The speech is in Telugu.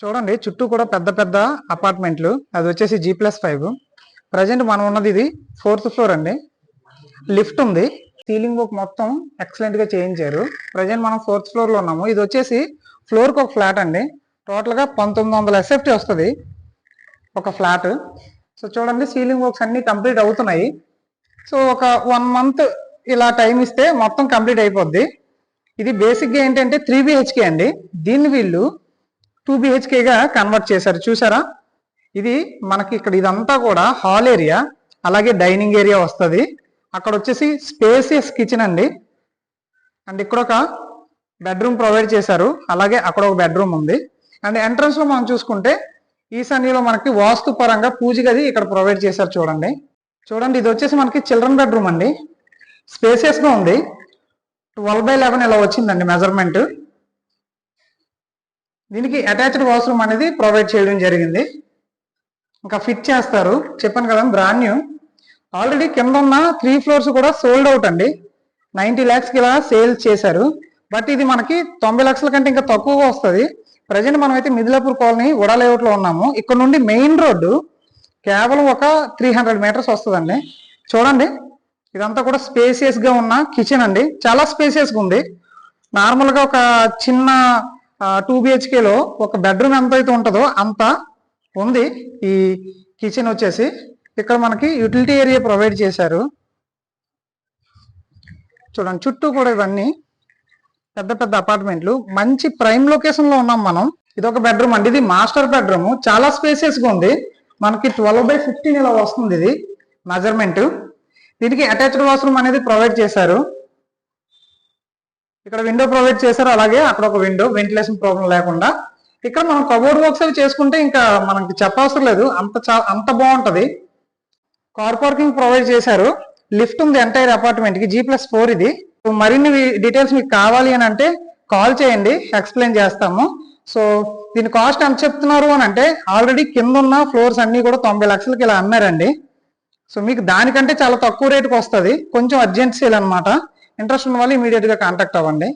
చూడండి చుట్టూ కూడా పెద్ద పెద్ద అపార్ట్మెంట్లు. అది వచ్చేసి జీ ప్లస్ ఫైవ్ ప్రజెంట్ మనం ఉన్నది ఇది ఫోర్త్ ఫ్లోర్ అండి. లిఫ్ట్ ఉంది. సీలింగ్ ఒక మొత్తం ఎక్సలెంట్గా చేయించారు. ప్రజెంట్ మనం ఫోర్త్ ఫ్లోర్లో ఉన్నాము. ఇది వచ్చేసి ఫ్లోర్కి ఒక ఫ్లాట్ అండి. టోటల్గా పంతొమ్మిది వందల ఎస్ఎఫ్టీ వస్తుంది. ఒక ఫ్లాట్ సో చూడండి సీలింగ్ వర్క్స్ అన్ని కంప్లీట్ అవుతున్నాయి. సో ఒక వన్ మంత్ ఇలా టైం ఇస్తే మొత్తం కంప్లీట్ అయిపోద్ది. ఇది బేసిక్గా ఏంటంటే త్రీ బిహెచ్కే అండి. దీన్ని వీళ్ళు టూ బిహెచ్కేగా కన్వర్ట్ చేశారు. చూసారా? ఇది మనకి ఇక్కడ ఇదంతా కూడా హాల్ ఏరియా అలాగే డైనింగ్ ఏరియా వస్తుంది. అక్కడ వచ్చేసి స్పేసియస్ కిచెన్ అండి. అండ్ ఇక్కడ ఒక బెడ్రూమ్ ప్రొవైడ్ చేశారు. అలాగే అక్కడ ఒక బెడ్రూమ్ ఉంది. అండ్ ఎంట్రన్స్లో మనం చూసుకుంటే ఈశాన్యలో మనకి వాస్తు పరంగా పూజ గది ఇక్కడ ప్రొవైడ్ చేశారు చూడండి. చూడండి ఇది వచ్చేసి మనకి చిల్డ్రన్ బెడ్రూమ్ అండి. స్పేసియస్గా ఉంది. ట్వెల్వ్ బై లెవెన్ ఇలా వచ్చిందండి మెజర్మెంట్ దీనికి అటాచ్డ్ వాష్రూమ్ అనేది ప్రొవైడ్ చేయడం జరిగింది. ఇంకా ఫిట్ చేస్తారు. చెప్పాను కదా బ్రాండ్ న్యూ ఆల్రెడీ కింద ఉన్న త్రీ ఫ్లోర్స్ కూడా సోల్డ్ అవుట్ అండి. నైంటీ ల్యాక్స్కి ఇలా సేల్ చేశారు. బట్ ఇది మనకి తొంభై లక్షల కంటే ఇంకా తక్కువగా వస్తుంది. ప్రజెంట్ మనం అయితే మిదిలాపూర్ కాలనీ ఉడా లేఅవుట్లో ఉన్నాము. ఇక్కడ నుండి మెయిన్ రోడ్డు కేవలం ఒక త్రీ హండ్రెడ్ మీటర్స్ వస్తుందండి. చూడండి ఇదంతా కూడా స్పేసియస్గా ఉన్న కిచెన్ అండి. చాలా స్పేసియస్గా ఉంది. నార్మల్గా ఒక చిన్న టూ బిహెచ్కేలో ఒక బెడ్రూమ్ ఎంత అయితే ఉంటుందో అంత ఉంది. ఈ కిచెన్ వచ్చేసి ఇక్కడ మనకి యూటిలిటీ ఏరియా ప్రొవైడ్ చేశారు. చూడండి చుట్టూ కూడా ఇవన్నీ పెద్ద పెద్ద అపార్ట్మెంట్లు మంచి ప్రైమ్ లొకేషన్లో ఉన్నాం మనం. ఇది ఒక బెడ్రూమ్ అండి. ఇది మాస్టర్ బెడ్రూమ్ చాలా స్పేసియస్గా ఉంది. మనకి ట్వెల్వ్ బై ఫిఫ్టీన్ ఇలా వస్తుంది ఇది మెజర్మెంట్ దీనికి అటాచ్డ్ వాష్రూమ్ అనేది ప్రొవైడ్ చేశారు. ఇక్కడ విండో ప్రొవైడ్ చేశారు. అలాగే అక్కడ ఒక విండో వెంటిలేషన్ ప్రాబ్లం లేకుండా. ఇక్కడ మనం కబోర్డ్ వర్క్స్ అవి చేసుకుంటే ఇంకా మనకి చెప్పవసరం లేదు. అంత అంత బాగుంటది. కార్ పార్కింగ్ ప్రొవైడ్ చేశారు. లిఫ్ట్ ఉంది ఎంటైర్ అపార్ట్మెంట్కి. జీ ప్లస్ ఫోర్ ఇది. సో మరిన్ని డీటెయిల్స్ మీకు కావాలి అని అంటే కాల్ చేయండి. ఎక్స్ప్లెయిన్ చేస్తాము. సో దీని కాస్ట్ ఎంత చెప్తున్నారు అని అంటే ఆల్రెడీ కింద ఉన్న ఫ్లోర్స్ అన్ని కూడా తొంభై లక్షలకి ఇలా అమ్మారండి. సో మీకు దానికంటే చాలా తక్కువ రేటుకి వస్తుంది. కొంచెం అర్జెంట్ సేల్ అనమాట ఇంట్రెస్ట్ ఉన్న వాళ్ళు ఇమీడియట్గా కాంటాక్ట్ అవ్వండి.